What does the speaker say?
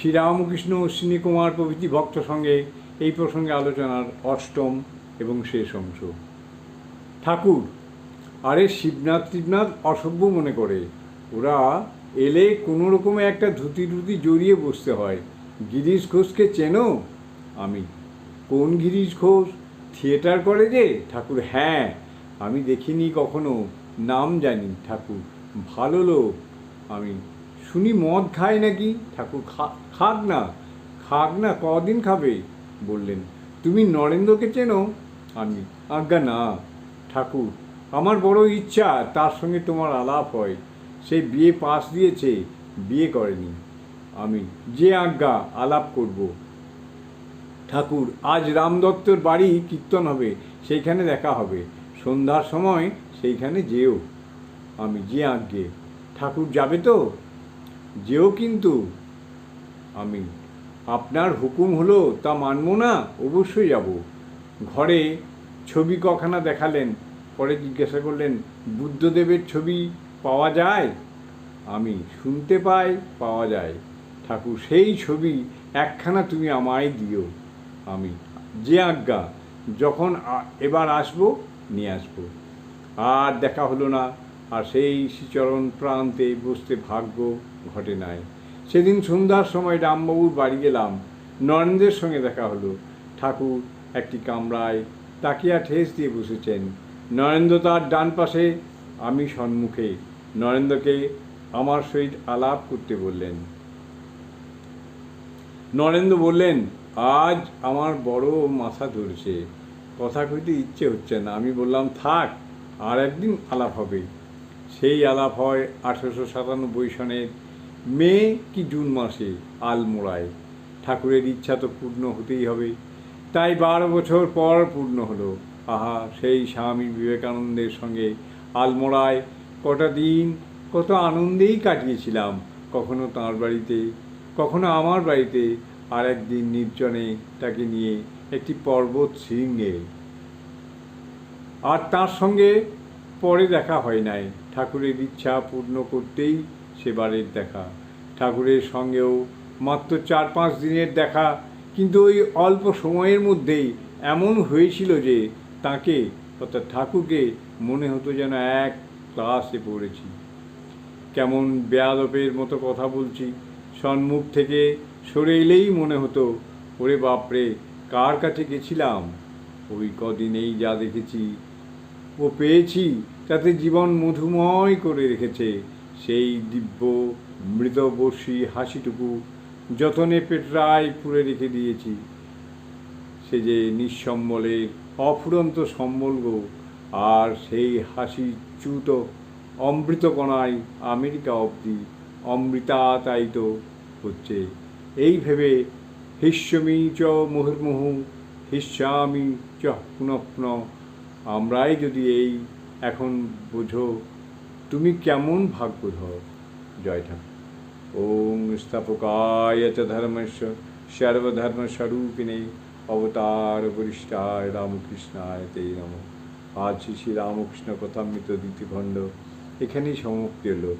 শ্রীরামকৃষ্ণ অশ্বিনী কুমার প্রভৃতি ভক্ত সঙ্গে এই প্রসঙ্গে আলোচনার অষ্টম এবং শেষ অংশ। ঠাকুর, আরে শিবনাথ টিবনাথ অসভ্য মনে করে। ওরা এলে কোনো রকমে একটা ধুতি ধুতি জড়িয়ে বসতে হয়। গিরিশ ঘোষকে চেনো? আমি। কোন গিরিশ ঘোষ? থিয়েটার করে যে ঠাকুর হ্যাঁ। আমি দেখিনি কখনো। নাম জানি। ঠাকুর, ভালো লোক। আমি শুনি মদ খায় নাকি? ঠাকুর খাক না খাক না, কদিন খাবে? বললেন, তুমি নরেন্দ্রকে চেনো? আমি, আজ্ঞা না। ঠাকুর, আমার বড় ইচ্ছা, তার সঙ্গে তোমার আলাপ হয়। সে বিয়ে পাস দিয়েছে, বিয়ে করেনি। আমি, যে আজ্ঞা, আলাপ করব। ঠাকুর, আজ রামদত্তর বাড়ি কীর্তন হবে, সেইখানে দেখা হবে। সন্ধ্যার সময় সেইখানে যেও। আমি, যে আজ্ঞে। ঠাকুর, যাবে তো? যেও কিন্তু। আমি, আপনার হুকুম হলো তা মানব না, অবশ্যই যাব। ঘরে ছবি কখানা দেখালেন, পরে জিজ্ঞাসা করলেন, বুদ্ধদেবের ছবি পাওয়া যায়? আমি, শুনতে পাই, পাওয়া যায়। ঠাকুর, সেই ছবি একখানা তুমি আমায় দিও। আমি, যে আজ্ঞা, যখন এবার আসব, নিয়ে আসব। আর দেখা হলো না। আর সেই শ্রীচরণ প্রান্তে বসতে ভাগ্য ঘটে নাই। সেদিন সন্ধ্যার সময় রামবাবুর বাড়ি গেলাম। নরেন্দ্রের সঙ্গে দেখা হলো। ঠাকুর একটি কামরায় তাকিয়া ঠেস দিয়ে বসেছেন। নরেন্দ্র তার ডান পাশে, আমি সম্মুখে। নরেন্দ্রকে আমার সহিত আলাপ করতে বললেন। নরেন্দ্র বললেন, আজ আমার বড় মাথা ধরেছে। কথা কইতে ইচ্ছে হচ্ছে না। আমি বললাম, থাক, আর একদিন আলাপ হবে। সেই আলাপ হয় আঠেরোশো সাতানব্বই সনের মে কি জুন মাসে আলমোড়ায়। ঠাকুরের ইচ্ছা তো পূর্ণ হতেই হবে। তাই বারো বছর পর পূর্ণ হলো। আহা, সেই স্বামী বিবেকানন্দের সঙ্গে আলমোড়ায় কটা দিন কত আনন্দেই কাটিয়েছিলাম। কখনো তাঁর বাড়িতে, কখনো আমার বাড়িতে, আর একদিন নির্জনে তাকে নিয়ে একটি পর্বত শৃঙ্গে। আর তার সঙ্গে পরে দেখা হয় নাই। ঠাকুরের ইচ্ছা পূর্ণ করতেই সেবারের দেখা। ঠাকুরের সঙ্গেও মাত্র চার পাঁচ দিনের দেখা, কিন্তু ওই অল্প সময়ের মধ্যেই এমন হয়েছিল যে তাকে অর্থাৎ ঠাকুরকে মনে হতো যেন এক ক্লাসে পড়েছি। কেমন বেয়াদপের মতো কথা বলছি, সন্মুখ থেকে সরে এলেই মনে হতো, ওরে বাপরে, কার কাছে গেছিলাম? ওই কদিনেই যা দেখেছি ও পেয়েছি তাতে জীবন মধুময় করে রেখেছে। সেই দিব্য, মৃতবর্ষী হাসিটুকু যতনে পেটরায় পুরে রেখে দিয়েছি। সে যে নিঃসম্বলের অফুরন্ত সম্বল গো, আর সেই হাসি চ্যুত অমৃতকণায় আমেরিকা অবধি অমৃতাতায়িত হচ্ছে। এই ভেবে হিস্যমি চ মুহুর্মুহু হিস্যামি চ পুনঃ পুনঃ আমরাই যদি এই এখন বুঝো তুমি কেমন ভাগ্য ধর জয় ঠাকুর। ওম স্থাপকায় চ সর্বধর্ম সর্বধর্মস্বরূপিণে অবতার বরিষ্ঠায় রামকৃষ্ণায় তেই নম। আজ শ্রী রামকৃষ্ণ কথামৃত দ্বিতীয় খণ্ড এখানেই সমাপ্তি হলো।